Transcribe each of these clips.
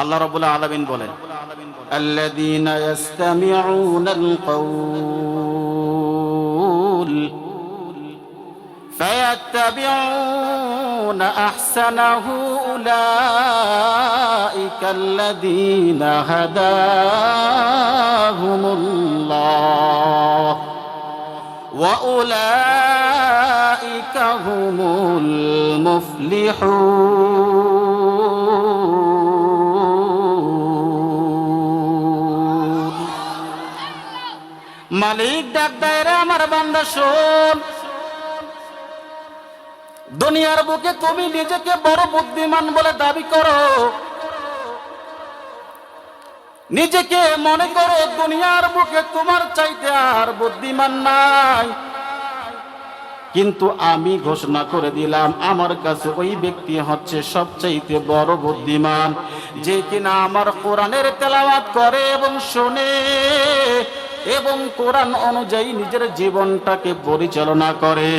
আল্লাহ রবুল্লাহ আলমিন বলেন الذين يستمعون القول فيتبعون احسنه اولئك الذين هداهم الله واولئك هم المفلحون মালিক ডাক আমার বান্দা শোন। দুনিয়ার বুকে তুমি নিজেকে বড় বুদ্ধিমান বলে দাবি করো। নিজেকে মনে করো দুনিয়ার বুকে তোমার চাইতে আর বুদ্ধিমান নাই। কিন্তু আমি ঘোষণা করে দিলাম, আমার কাছে ওই ব্যক্তি হচ্ছে সবচাইতে বড় বুদ্ধিমান, যে কিনা আমার কোরআনের তেলাওয়াত করে এবং শোনে। এবং কোরআন অনুযায়ী নিজের জীবনটাকে পরিচালনা করে।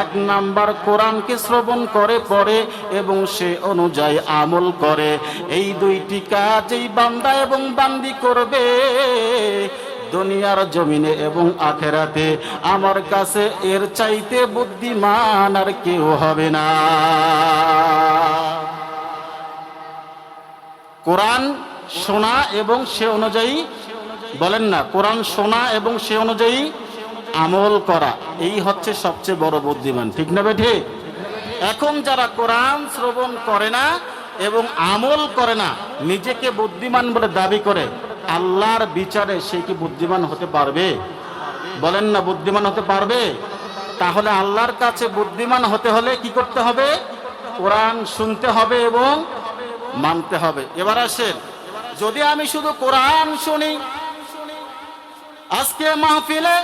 এক নাম্বার কোরআনকে শ্রবণ করে, পড়ে এবং সে অনুযায়ী আমল করে। এই দুইটি কাজ এই বান্দা এবং বান্দি করবে দুনিয়ার জমিনে এবং আখেরাতে। আমার কাছে এর চাইতে বুদ্ধিমান আর কেউ হবে না। কোরআন শোনা এবং সে অনুযায়ী বলেন না, কোরআন শোনা এবং সে অনুযায়ী আমল করা, এই হচ্ছে সবচেয়ে বড় বুদ্ধিমান, ঠিক না বেঠে? এখন যারা কোরআন শ্রবণ করে না এবং আমল করে না, নিজেকে বুদ্ধিমান বলে দাবি করে, আল্লাহর বিচারে সে কি বুদ্ধিমান হতে পারবে? বলেন না, বুদ্ধিমান হতে পারবে? তাহলে আল্লাহর কাছে বুদ্ধিমান হতে হলে কি করতে হবে? কোরআন শুনতে হবে এবং মানতে হবে। এবার আসেন, যদি আমি শুধু কোরআন শুনি আজকে মাহফিলে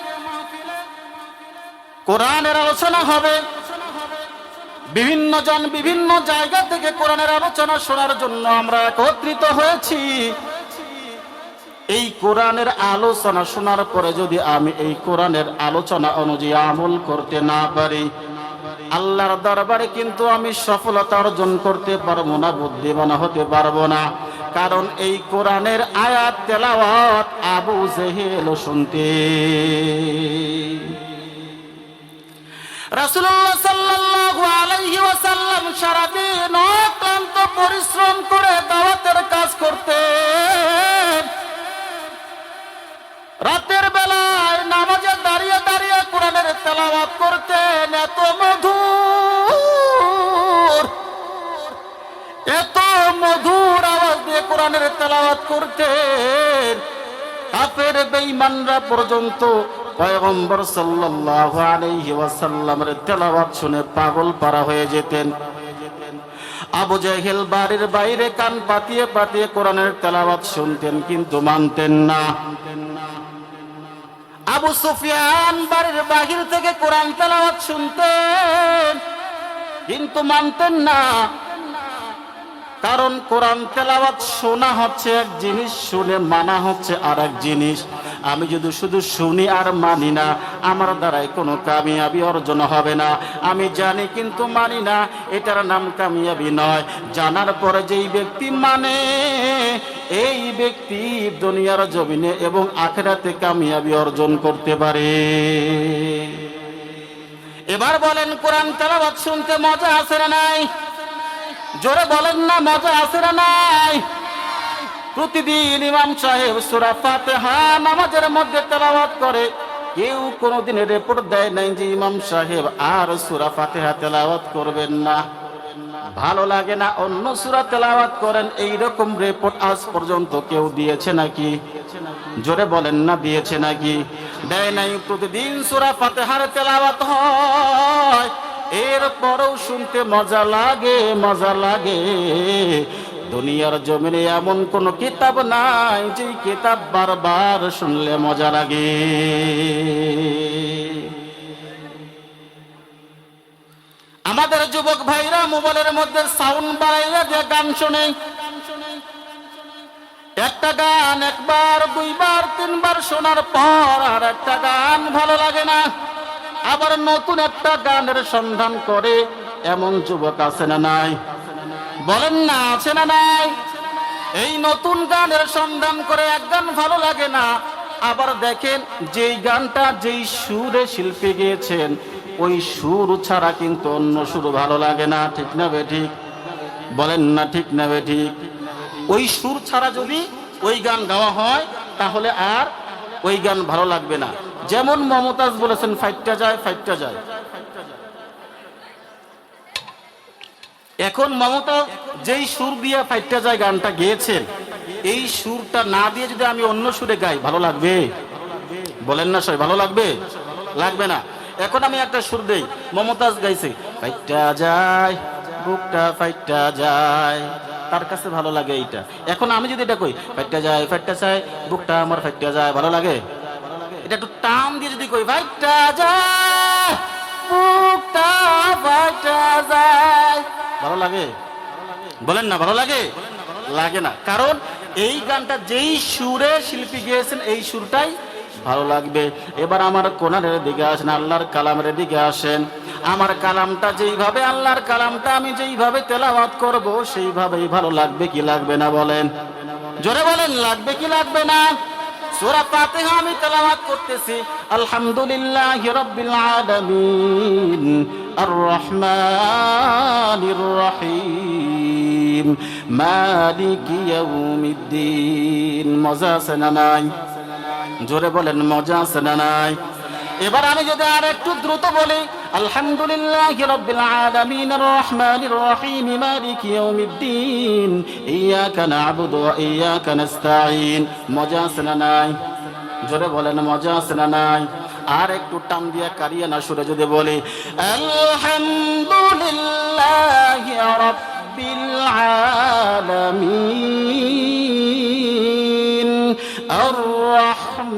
কোরআনের আলোচনা হবে। বিভিন্ন জন বিভিন্ন জায়গা থেকে কোরআনের আলোচনা শোনার জন্য আমরা একত্রিত হয়েছি। এই কোরআনের আলোচনা শোনার পরে যদি আমি এই কোরআনের আলোচনা অনুযায়ী আমল করতে না পারি, আল্লাহর দরবারে কিন্তু আমি সফলতা অর্জন করতে পারব না, বুদ্ধিমান হতে পারব না। কারণ এই কোরআনের আয়াত, তেলাওয়াত আবু জেহেল শুনতে। সাল্লাল্লাহু আলাইহি ওয়াসাল্লাম সারাদিন অক্লান্ত পরিশ্রম করে দাওয়াতের কাজ করতেন। রাতের বেলায় নামাজে দাঁড়িয়ে দাঁড়িয়ে কোরআনের তেলাওয়াত করতেন। এত মধুর এত মধুর দিয়ে কোরআনের তেলাওয়াত করতেন, কাফের বেঈমানরা পর্যন্ত পয়গম্বর সাল্লাল্লাহু আলাইহি ওয়াসাল্লামের তেলাওয়াত শুনে পাগল পারা হয়ে যেতেন। আবু জাহেল বাড়ির বাইরে কান পাতিয়ে পাতিয়ে কোরআনের তেলাওয়াত শুনতেন, কিন্তু মানতেন না। আবু সুফিয়ান বাড়ির বাহির থেকে কোরআন তেলাওয়াত শুনতেন, কিন্তু মানতেন না। কারণ কোরআন তেলাওয়াত শোনা হচ্ছে, এক জিনিস শুনে মানা হচ্ছে আর এক জিনিস। আমি যদি শুধু শুনি আর মানি না, আমার দ্বারাই কোনো কামিয়াবি অর্জন হবে না। আমি জানি কিন্তু মানি না, এটার নাম কামিয়াবি নয়। জানার পরে যেই ব্যক্তি মানে এই ব্যক্তি দুনিয়ার জমিনে এবং আখেরাতে কামিয়াবি অর্জন করতে পারে। এবার বলেন, কোরআন তেলাওয়াত শুনতে মজা আছে না নাই? জোরে বলেন না, মজা আছে না নাই? প্রতিদিন ইমাম সাহেব সুরা ফাতেহা নামাজের মধ্যে তেলাওয়াত করে। কেউ কোনোদিন রিপোর্ট দেয় নাই যে ইমাম সাহেব আর সুরা ফাতেহা তেলাওয়াত করবেন না। ভালো লাগে না অন্য সুরা তেলাওয়াত করেন এই রকম রিপোর্ট আজ পর্যন্ত কেউ দিয়েছে নাকি? জোরে বলেন না, দিয়েছে নাকি? দেয় নাই, প্রতিদিন সুরা ফাতেহার তেলাওয়াত হয়। এরপরেও শুনতে মজা লাগে মজা লাগে। দুনিয়ার জমিনে এমন কোন কিতাব নাই যে কিতাব বারবার শুনলে মজা লাগে। আমাদের যুবক ভাইরা, মোবাইলের মধ্যে সাউন্ড বাড়াইয়া যে গান শোনে। একটা গান একবার, দুইবার, তিনবার শোনার পর আর একটা গান ভালো লাগে না। আবার নতুন একটা গানের সন্ধান করে, এমন যুবক আছে না নাই? বলেন না, আছে না নাই? এই নতুন গানের সন্ধান করে এক গান ভালো লাগে না। আবার দেখেন, যেই গানটা, যেই সুরে শিল্পী গিয়েছেন, ওই সুর ছাড়া কিন্তু অন্য সুর ভালো লাগে না। ঠিক না বে ঠিক? বলেন না, ঠিক না বে ঠিক? ওই সুর ছাড়া যদি ওই গান গাওয়া হয়, তাহলে আর ওই গান ভালো লাগবে না। যেমন মমতাজ বলেছেন, ফাইটটা যায় ফাইটটা যায়। এখন মমতা যেই সুর দিয়ে ফাইটটা যায় গানটা গেয়েছেন এই সুরটা না দিয়ে যদি আমি অন্য সুরে গাই, ভালো লাগবে? বলেন না সবাই, ভালো লাগবে? লাগবে না। এখন আমি একটা সুর দেই, মমতাজ গাইছে, ফাইটটা যায়, বুকটা ফাইটটা যায়। তার কাছে ভালো লাগে এইটা। এখন আমি যদি এটা কই, ফাইটটা যায় ফাইটটা যায় বুকটা আমার ফাইটটা যায়। ভালো লাগে? এটা একটু টান দিয়ে যদি কই ফাইটটা যায় বুকটা ফাইটটা যায়। ভালো লাগে? বলেন না, ভালো লাগে? লাগে না। কারণ এই গানটা যেই সুরে শিল্পী গিয়েছেন, এই সুরটাই ভালো লাগবে। এবার আমার কোনারের দিকে আসেন, আল্লাহর কালামের দিকে আসেন। আমার কালামটা যেইভাবে, আল্লাহর কালামটা আমি যেইভাবে তেলাওয়াত করব, সেইভাবেই ভালো লাগবে কি লাগবে না বলেন? জোরে বলেন, লাগবে কি লাগবে না? সূরা ফাতিহা আমি তেলাওয়াত করতেছি, আলহামদুলিল্লাহি রাব্বিল আলামিন আর রহমানির রহিম, মালিকি ইয়াউমিদ্দিন। মজা আছে না নাই? জোরে বলেন, মজা আছে না নাই? এবার আমি যদি আর একটু দ্রুত বলি, আলহামদুলিল্লাহ রব্বিল আলামিন, রহমানির রহিম, মালিকি ইয়াউমিদ্দিন, ইয়াকা না'বুদু ওয়া ইয়াকা নাস্তাঈন। মজা আছে না নাই? জোরে বলেন, মজা আছে না নাই? আর একটু টান দিয়া কারিয়া না সুরে যদি বলি, আলহামদুলিল্লাহ রব্বিল আলামিন।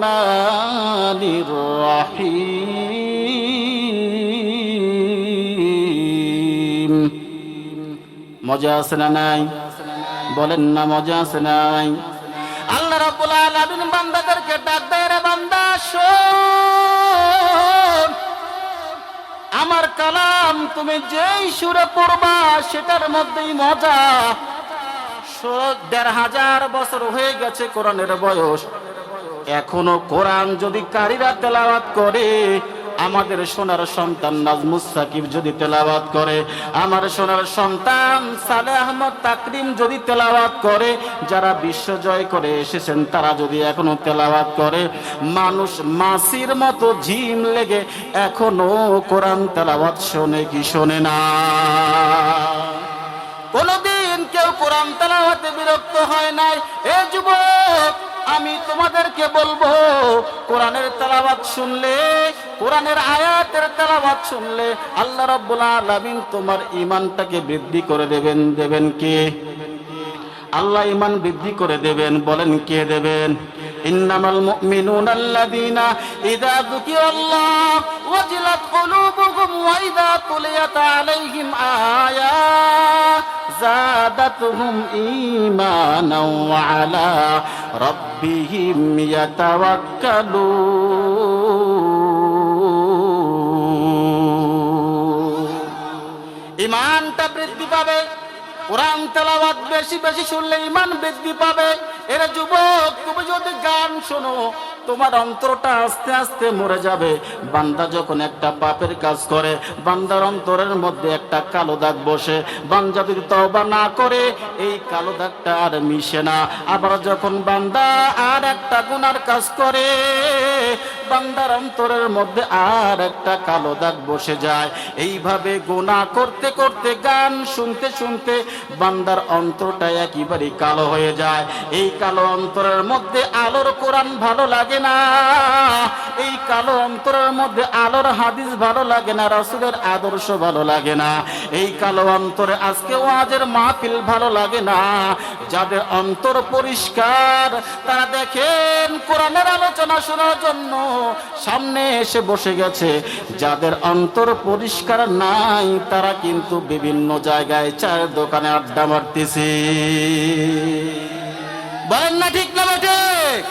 রহমানির রহিম। মজা আছে না নাই? বলেন না, মজা আছে নাই? আল্লাহ রাব্বুল আলামিন বান্দাদেরকে ডাক দেয়, রে বান্দা, শোন। আমার কালাম তুমি যেই সুরে পড়বা, সেটার মধ্যেই মজা। দেড় হাজার বছর হয়ে গেছে কোরআনের বয়স। এখনও কোরআন যদি কারীরা তেলাওয়াত করে, আমাদের সোনার সন্তান নাজমুস সাকিব যদি তেলাওয়াত করে, আমার সোনার সন্তান সালে আহমদ তাকরিম যদি তেলাওয়াত করে, যারা বিশ্ব জয় করে এসেছেন তারা যদি এখনও তেলাওয়াত করে, মানুষ মাসির মতো ঝিম লেগে এখনও কোরআন তেলাওয়াত শোনে কি শোনে না। কোনদিন কেউ কোরআন তেলাওয়াতে বিরক্ত হয় নাই। এ যুবক আমি তোমাদেরকে বলব, কোরআনের তেলাবাত শুনলে, কোরআনের আয়াতের তেলাবাত শুনলে আল্লাহ রব্বুল আলামিন তোমার ইমানটাকে বৃদ্ধি করে দেবেন। দেবেন কে? আল্লাহ ইমান বৃদ্ধি করে দেবেন। বলেন কে দেবেন? ইন্নামাল মুমিনুনা আল্লাযীনা ইযা যুকিরাল্লাহ ওয়াজিলাত কুলুবুহুম ওয়া ইযা তুলিয়াত আলাইহিম আয়াত زادتهم إيمانا وعلى ربهم يتوكلون ইমানটা বৃদ্ধি পাবে কোরআন তেলাওয়াত বেশি বেশি শুনলে ইমান বৃদ্ধি পাবে এর যুবক, তুমি যদি গান শোনো, তোমার অন্তরটা আস্তে আস্তে মরে যাবে। বান্দা যখন একটা পাপের কাজ করে, বান্দার অন্তরের মধ্যে একটা কালো দাগ বসে। বান্দা যদি তওবা না করে, এই কালো দাগটা আর মিশে না। আবার যখন বান্দা আর একটা গুনার কাজ করে, বান্দার অন্তরের মধ্যে আর একটা কালো দাগ বসে যায়। এইভাবে গোনা করতে করতে, গান শুনতে শুনতে বান্দার অন্তরটা একেবারে কালো হয়ে যায়। এই কালো অন্তরের মধ্যে আলোর কোরআন ভালো লাগে না। এই কালো অন্তরের মধ্যে আলোর হাদিস ভালো লাগে না, রাসূলের আদর্শ ভালো লাগে না। এই কালো অন্তরে আজকে ওয়াজের মাহফিল ভালো লাগে না। যাদের অন্তর পরিষ্কার, তারা দেখেন কোরআনের আলোচনা শোনার জন্য সামনে এসে বসে গেছে। যাদের অন্তর পরিষ্কার নাই, তারা কিন্তু বিভিন্ন জায়গায় চায়ের দোকানে আড্ডা মারতেছে। বলেন না ঠিক না ঠিক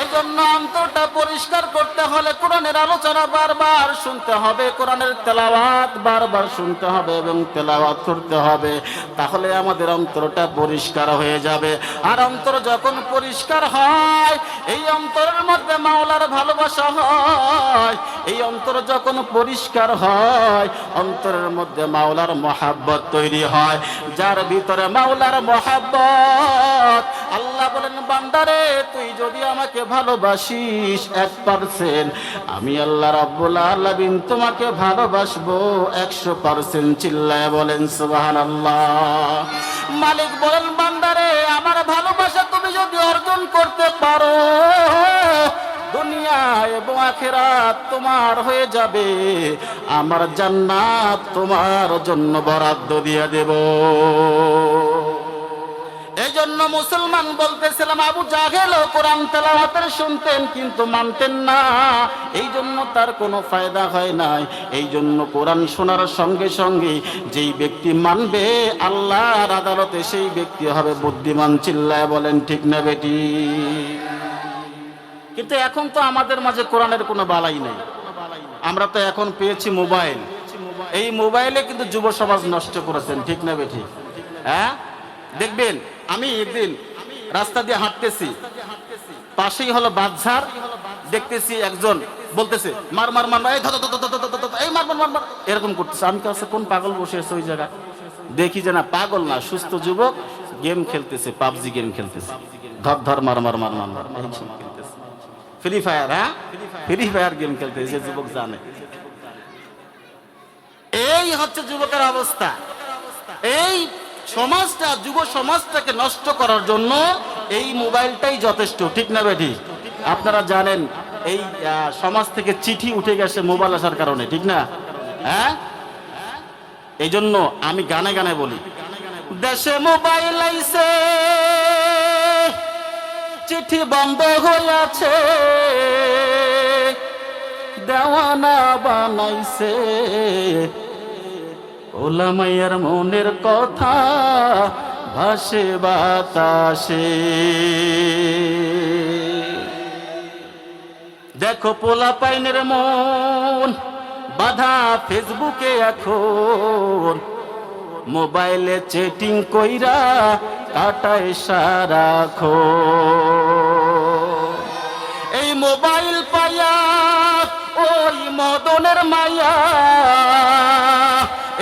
এই জন্য অন্তরটা পরিষ্কার করতে হলে কোরআনের আলোচনা বারবার শুনতে হবে, কোরআনের তেলাওয়াত বারবার শুনতে হবে এবং তেলাওয়াত করতে হবে। তাহলে আমাদের অন্তরটা পরিষ্কার হয়ে যাবে। আর অন্তর যখন পরিষ্কার হয়, এই অন্তরের মধ্যে মাওলার ভালোবাসা হয় এই অন্তর যখন পরিষ্কার হয়, অন্তরের মধ্যে মাওলার মহাব্বত তৈরি হয়। যার ভিতরে মাওলার মহাব্বত, আল্লাহ বলেন, বান্দারে, তুই যদি আমাকে ভালোবাসিস এক পার্সেন্ট আমি আল্লাহ রাব্বুল আলামিন তোমাকে ভালোবাসবো একশো পার্সেন্ট চিল্লায় বলেন সুবাহান আল্লাহ মালিক বলেন, বান্দারে, আমার ভালোবাসা তুমি যদি অর্জন করতে পারো দুনিয়া এবং আখেরাত তোমার হয়ে যাবে। আমার জান্নাত তোমার জন্য বরাদ্দ দিয়ে দেব। এই জন্য মুসলমান বলতেছিলাম, আবু জাহেল কোরআন তেলাওয়াতের শুনতেন, কিন্তু মানতেন না। এই জন্য তার কোনো ফায়দা হয় নাই। এই জন্য কোরআন শোনার সঙ্গে সঙ্গে যেই ব্যক্তি মানবে, আল্লাহর আদালতে সেই ব্যক্তি হবে বুদ্ধিমান, চিল্লায় বলেন, ঠিক না বেটি? কিন্তু এখন তো আমাদের মাঝে কোরআনের কোনো বালাই নেই আমরা তো এখন পেয়েছি মোবাইল এই মোবাইলে কিন্তু যুব সমাজ নষ্ট করেছেন ঠিক না বেঠি হ্যাঁ দেখবেন আমি একদিন রাস্তা দিয়ে হাঁটতেছি পাশেই হলো বাদঝার দেখতেছি একজন বলতেছে মার মার মার এই ধর, এই মার মার মার মার এরকম করতেছে আমি কাছে কোন পাগল বসে আছে ওই জায়গায় দেখি যে না পাগল না সুস্থ যুবক গেম খেলতেছে পাবজি গেম খেলতেছে ধর ধর মার মার মার মার মার ফ্রি ফায়ার হ্যাঁ ফ্রি ফায়ার গেম খেলতে যে যুবক জানে। এই হচ্ছে যুবকের অবস্থা। এই সমাজটা, যুব সমাজটাকে নষ্ট করার জন্য এই মোবাইলটাই যথেষ্ট, ঠিক না বেটি আপনারা জানেন, এই সমাজ থেকে চিঠি উঠে গেছে মোবাইল আসার কারণে, ঠিক না? হ্যাঁ? এই জন্য আমি গানে গানে বলি, দেশে মোবাইল আইছে। চিঠি বন্ধ হইয়াছে, দেওয়ানা বানাইছে। ওলামাইয়ার মনের কথা ভাসে বাতাসে। দেখো পোলা পাইনের মন, বাধা ফেসবুকে এখন। মোবাইলে চেটিং কইরা কাটায় সারাখো এই মোবাইল পায়া, ওই মদনের মায়া।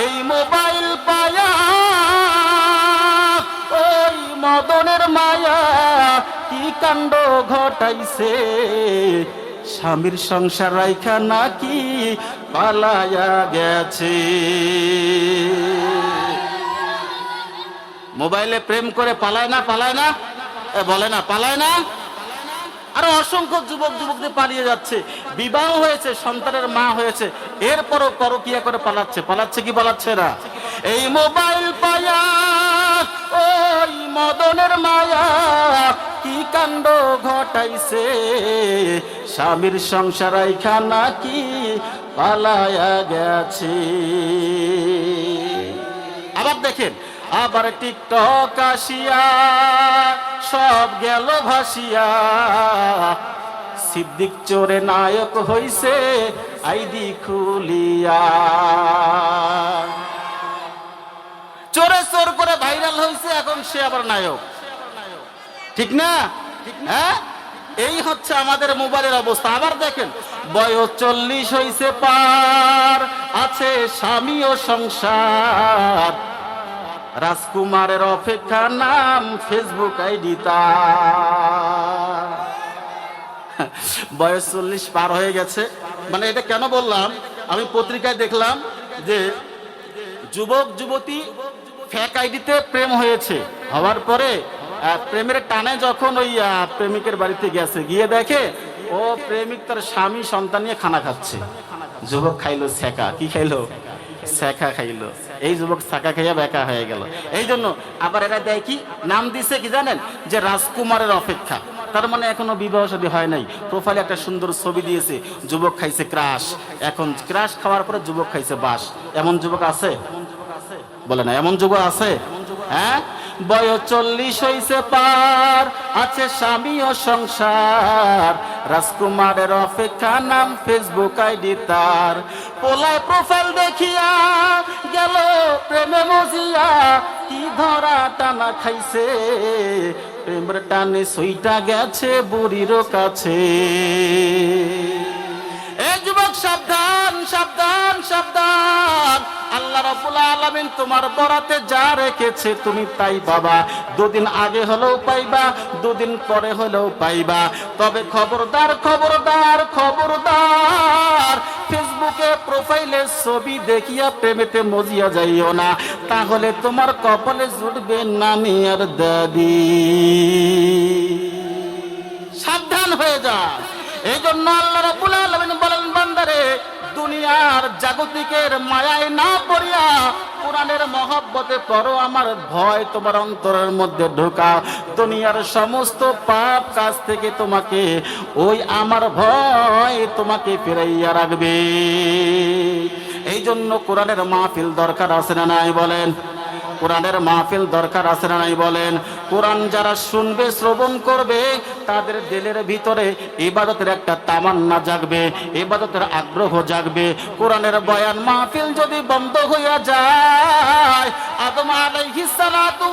এই মোবাইল পায়া, ওই মদনের মায়া। কি কাণ্ড ঘটাইছে? স্বামীর সংসার রাইখা নাকি পালায়া গেছে? মোবাইলে প্রেম করে পালায় না পালায় না? বলে না, পালায় না? আরও অসংখ্য যুবক যুবকদের পালিয়ে যাচ্ছে। বিবাহ হয়েছে, সন্তানের মা হয়েছে। এরপরও পরকিয়া করে পালাচ্ছে। পালাচ্ছে কি, পালাচ্ছে না? এই মোবাইল পায়া, ওই মদনের মায়া, কি কাণ্ড ঘটাইছে? স্বামীর সংসার খানা কি পালায়া গেছে? আবার দেখেন আবার টিকটক আসিয়া সব গেল ভাসিয়া। সিদ্দিক চোরে নায়ক হইছে, আইডি খুলিয়া। চোরে চোর করে ভাইরাল হয়েছে এখন সে আবার নায়ক। ঠিক না? হ্যাঁ? এই হচ্ছে আমাদের মোবাইলের অবস্থা। আবার দেখেন, বয়স চল্লিশ হইছে পার, আছে স্বামী ও সংসার। রাজকুমারের অপেক্ষা নাম ফেসবুক আইডি বয়স চল্লিশ পার হয়ে গেছে। মানে এটা কেন বললাম? আমি পত্রিকায় দেখলাম যে যুবক, যুবতী ফ্যাক আইডিতে প্রেম হয়েছে। হওয়ার পরে প্রেমের টানে যখন ওই প্রেমিকের বাড়িতে গেছে, গিয়ে দেখে, ও প্রেমিক তার স্বামী সন্তান নিয়ে খানা খাচ্ছে। যুবক খাইলো শেখা। কি খাইলো? শেখা খাইলো। এই যুবক শাখা খাইয়া বেকা হয়ে গেল। এই জন্য আবার এরা দেয় কি? নাম দিছে কি জানেন? যে রাজকুমারের অপেক্ষা। তার মানে এখনও বিবাহ সাদী হয় নাই। প্রোফাইলে একটা সুন্দর ছবি দিয়েছে, যুবক খাইছে ক্রাশ। এখন ক্রাশ খাওয়ার পরে যুবক খাইছে বাস এমন যুবক আছে? বলে না, এমন যুবক আছে? হ্যাঁ? বয়স চল্লিশ হইছে পার, আছে স্বামী ও সংসার। রাজকুমারের অপেক্ষা নাম ফেসবুক আইডি তার। পোলায় প্রোফাইল দেখিয়া গেল প্রেমে মজিয়া, কি ধরা টানা খাইছে। প্রেমের টানে সইটা গেছে বুড়ির কাছে। এই যুবক সাবধান। সাবধান সাবধান। আল্লাহ রাব্বুল আলামিন তোমার বরাতে যা রেখেছে তুমি তাই পাবা। দুদিন আগে হলেও পাইবা, দুদিন পরে হলেও পাইবা। তবে খবরদার খবরদার খবরদার, ফেসবুকে প্রোফাইলে ছবি দেখিয়া প্রেমেতে মজিয়া যাইও না। তাহলে তোমার কপালে জুটবে নামি আর দাদি। সাবধান হয়ে যা। এই জন্য আল্লাহ রাব্বুল আলামিন বলেন, বান্দারে দুনিয়ার জাগতিকের মায়ায় না পড়িয়া কোরআনের মহব্বতে পড়ো, আমার ভয় তোমার অন্তরের মধ্যে ঢোকা। দুনিয়ার সমস্ত পাপ কাজ থেকে তোমাকে ওই আমার ভয় তোমাকে ফিরাইয়া রাখবে। এই জন্য কোরআনের মাহফিল দরকার আছে না নাই বলেন? কোরআনের মাহফিল দরকার আছে না নাই বলেন? কোরআন যারা শুনবে, শ্রবণ করবে, তাদের দিলের ভিতরে ইবাদতের একটা তামান্না জাগবে, ইবাদতের আগ্রহ জাগবে। কোরআনের বয়ান মাহফিল যদি বন্ধ হইয়া যায় আদম আলাইহিস সালাতু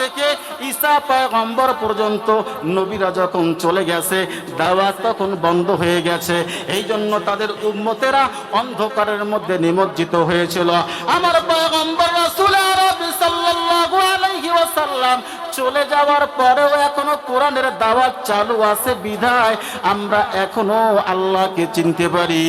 থেকে ঈসা পয়গম্বর পর্যন্ত নবীরা যখন চলে গেছে, দাওয়াত তখন বন্ধ হয়ে গেছে। এই জন্য তাদের উম্মতেরা অন্ধকারের মধ্যে নিমজ্জিত হয়েছিল। আমার পয়গম্বর রাসূল আরবি সাল্লাল্লাহু আলাইহি ওয়াসাল্লাম চলে যাওয়ার পরেও এখনও কোরআনের দাওয়াত চালু আছে বিধায় আমরা এখনও আল্লাহকে চিনতে পারি।